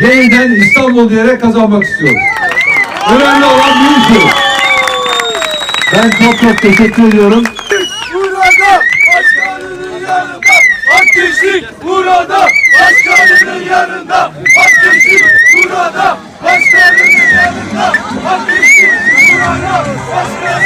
yeniden İstanbul diyerek kazanmak istiyoruz. Önemli olan bu işi. Ben çok çok teşekkür ediyorum. Burada başkanının yanında ateşlik burada başkanının yanında ateşlik burada başkanının yanında ateşlik burada başkanının